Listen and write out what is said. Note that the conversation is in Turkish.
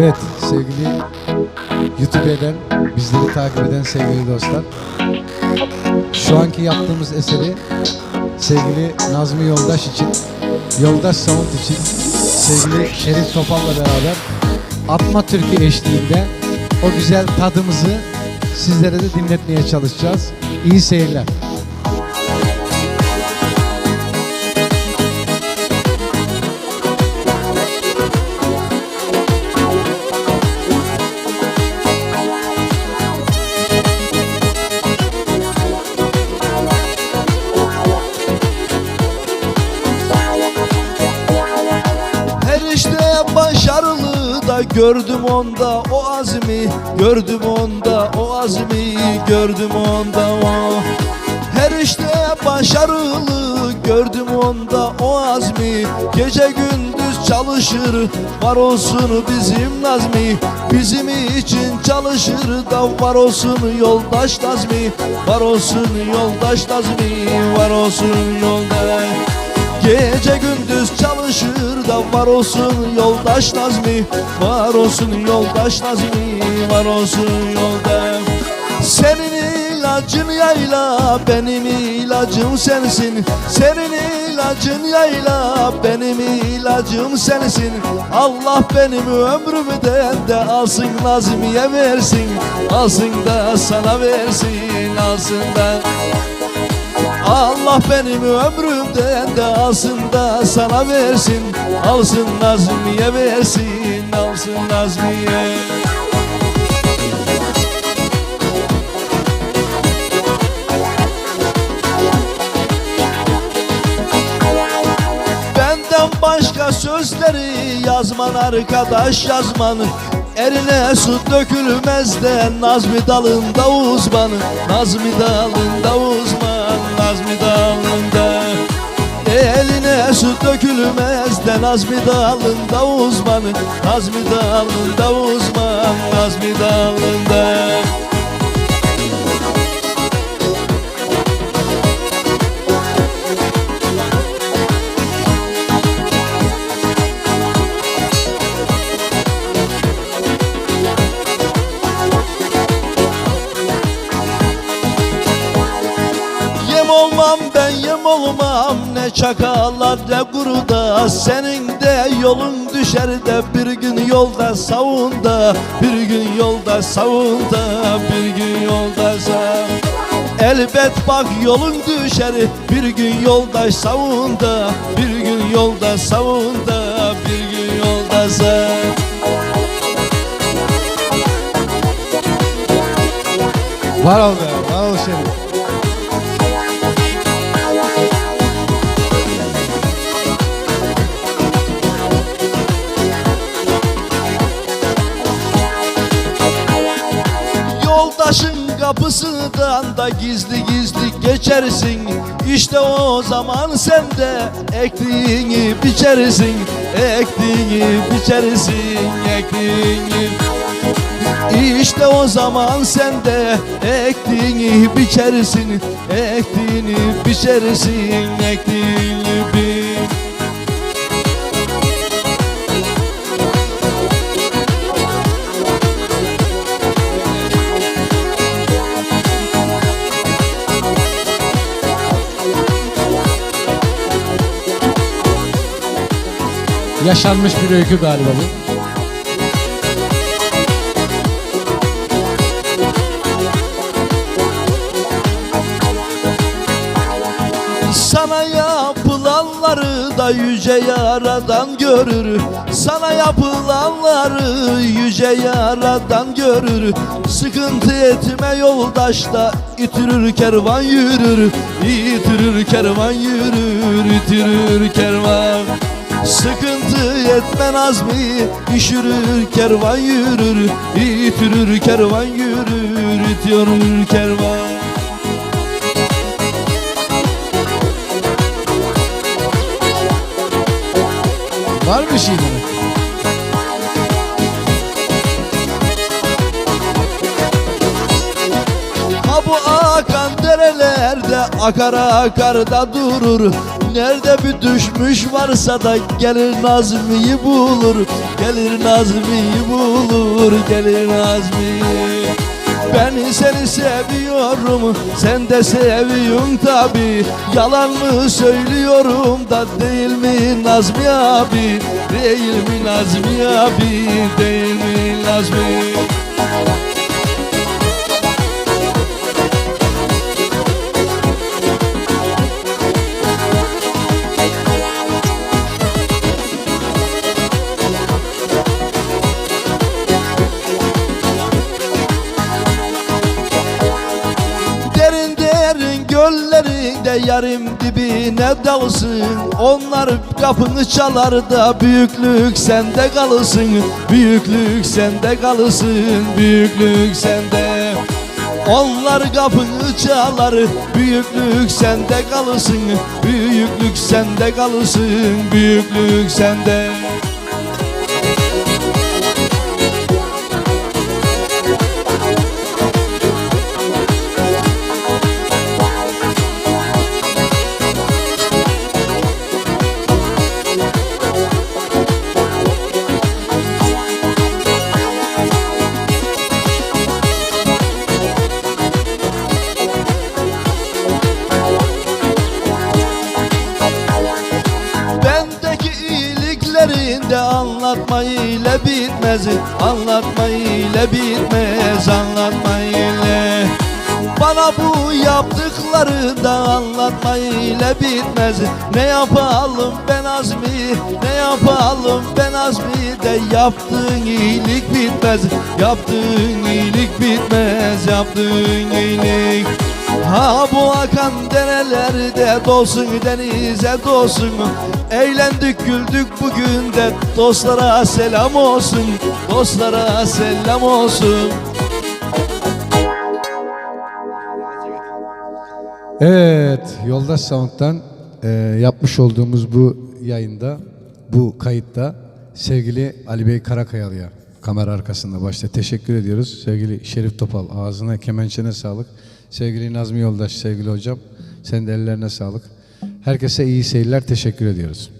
Evet sevgili YouTube'den bizleri takip eden sevgili dostlar. Şu anki yaptığımız eseri sevgili Nazmi Yoldaş için, Yoldaş Sound için sevgili Şerif Topal'la beraber Atma Türkü eşliğinde o güzel tadımızı sizlere de dinletmeye çalışacağız. İyi seyirler. Gördüm onda o azmi Gördüm onda o azmi gördüm onda o. Her işte başarılı gördüm onda o azmi. Gece gündüz çalışır var olsun bizim Nazmi. Bizim için çalışır da var olsun yoldaş Nazmi. Var olsun yoldaş Nazmi var olsun yoldaş. Gece gündüz çalışır da var olsun yoldaş Nazmi? Var olsun yoldaş Nazmi Var olsun yoldaş Senin ilacın yayla Benim ilacım sensin. Senin ilacın yayla Benim ilacım sensin. Allah benim ömrümden de alsın Nazmiye versin. Alsın da sana versin Alsın da Allah benim ömrümden de alsın da sana versin. Alsın Nazmiye versin Alsın Nazmiye. Benden başka sözleri yazman arkadaş yazman. Eline su dökülmez de Nazmi dalında uzman. Nazmi dalında uzman dökülmez de Nazmi dalında uzman Nazmi dalında uzman Nazmi dalında Yem olmam ben yem olmam ne çakallar ne kuruda Senin de yolun düşer de bir gün yolda savunda Bir gün yolda savunda bir gün yolda sav Elbet bak yolun düşer bir gün yolda savunda Bir gün yolda savunda bir gün yolda sav Var ol be, var ol Şerif. Kapısından da gizli gizli geçersin. İşte o zaman sen de ektiğini biçersin. Ektiğini biçersin, ektiğini. İşte o zaman sen de ektiğini biçersin. Ektiğini biçersin, ektiğini Yaşanmış bir öykü galiba bu. Sana yapılanları da yüce yaradan görür. Sana yapılanları yüce yaradan görür. Sıkıntı etme yoldaş da itirir kervan yürür. İtirir kervan yürür, itirir kervan Sıkıntı etme Nazmi Üşürür kervan yürür. İtirir kervan yürür. İtirir kervan. Var mı bir şey demek? Ha bu akan derelerde akar akar da durur. Nerede bir düşmüş varsa da gelir Nazmi'yi bulur. Gelir Nazmi'yi bulur Gelir Nazmi'yi ben seni seviyorum Sen de seviyorsun tabi. Yalan mı söylüyorum da Değil mi Nazmi abi? Değil mi Nazmi abi Değil mi Nazmi göllerinde yarım dibine dalsın? Onlar kapını çalar da büyüklük sende kalsın. Büyüklük sende kalsın, büyüklük sende. Onlar kapını çalar Büyüklük sende kalsın. Büyüklük sende kalsın Büyüklük sende bitmez Anlatma ile bitmez Anlatma ile. Bana bu yaptıklarında anlatma ile bitmez. Ne yapalım ben Azmi Ne yapalım ben Azmi de Yaptığın iyilik bitmez. Yaptığın iyilik bitmez Yaptığın iyilik Ha bu akan derelerde dolsun denize dolsun Eğlendik güldük bugün de dostlara selam olsun Dostlara selam olsun Evet, Yoldaş Sound'dan e, yapmış olduğumuz bu yayında, bu kayıtta sevgili Ali Bey Karakayalı'ya kamera arkasında başta teşekkür ediyoruz. Sevgili Şerif Topal ağzına kemençene sağlık. Sevgili Nazmi Yoldaş, sevgili hocam senin de ellerine sağlık. Herkese iyi seyirler, teşekkür ediyoruz.